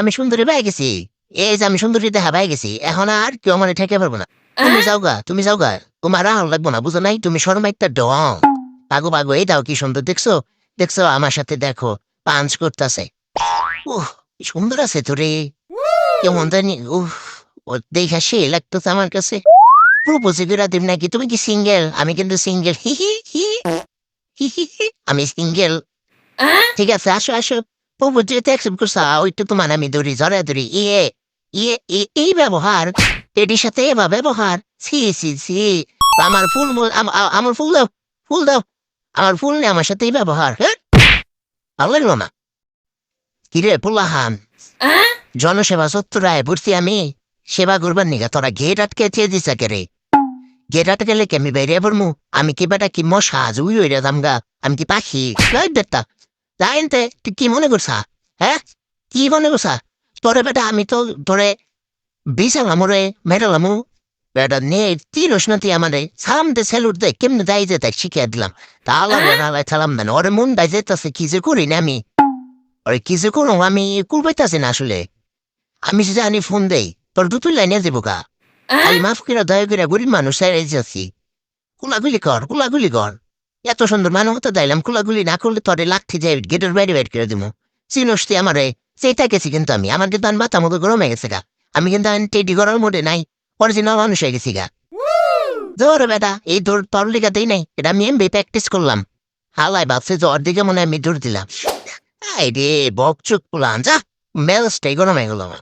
আমি সুন্দরী পাই গেছি। এই যে আমি সুন্দরী দেখা পাই গেছি এখন আর কেউ মানে ঠেকে পারব না? তুমি যাও গা তুমি যাও গা। তোমার আর লাগবো না বুঝো নাই? তুমি শর্মা একটা ডং। পাগো পাগো এই দাও কি সুন্দর দেখছ? দেখছ আমার সাথে দেখো পাঞ্চ করতেছে। উহ সুন্দর আছে তো রে। কেমন জানি উহ ও দেখা সে লাগতেছে আমার কাছে। প্রপোজে করে দিম নাকি? তুমি কি সিঙ্গেল? আমি কিন্তু সিঙ্গেল। হি হি হি। হি হি। আমি সিঙ্গেল। ঠিক আছে আসো আসো। প্রপোজে তো অ্যাকসেপ্ট করছ ওইটা তোমার আমি ধরি জড়া ধরি ইয়ে ইয়ে এ- এই ব্যবহার এটির সাথে এবার ব্যবহার সি সি সি আমার ফুল আমার ফুল দাও ফুল দাও আমার ফুল নেই আমার সাথে এই ব্যবহার হ্যাঁ ভালো লাগল না কিরে পুল্লাহান জনসেবা সত্তরায় ভর্তি আমি সেবা করবার নিগা তোরা গেট আটকে চেয়ে দিস রে গেট আটকে কি আমি বেরিয়ে পড়মু আমি কি বেটা কি মশা জুই হইরে দামগা আমি কি পাখি বেটা জানতে তুই কি মনে করছা হ্যাঁ কি মনে করছা তোরে বেটা আমি তো তোরে বিশালাম রে মেরালামু বেটা নে তিন উষ্ণতি আমারে সামতে সেলুট দে কেমনে দাই তাই শিখিয়ে দিলাম তাহলে বেড়ালাই থালাম না ওরে মন দাই যেতেছে কি যে করি না আমি ওরে কি যে করো আমি কুলবাইতাছি না আসলে আমি যে জানি ফোন দেই তোর দুটো লাইনে দেবো গা আমি মাফ করে দয়া করে গরিব মানুষ যাচ্ছি কুলাগুলি কর কুলাগুলি কর এত সুন্দর মানুষ তো দাইলাম কুলাগুলি না করলে তোরে লাঠি যাই গেটের বাইরে বাইর করে দিব চিনসটি আমারে সেটা গেছি কিন্তু আমি। আমার কিন্তু আন বাতা মতো গরম হয়ে গেছে গা। আমি কিন্তু টেডি করার মোটে নাই অরিজিনাল মানুষ হয়ে গেছি গা। জোর বেটা, এই দৌড় তোর লিগাতেই নাই, এটা আমি এমবি প্র্যাকটিস করলাম। হালাই ভাবছে জ্বর দিকে মনে আমি দৌড় দিলাম। আই রে বকচুক পুলান, যা মেলসটাই গরম হয়ে গেল আমার।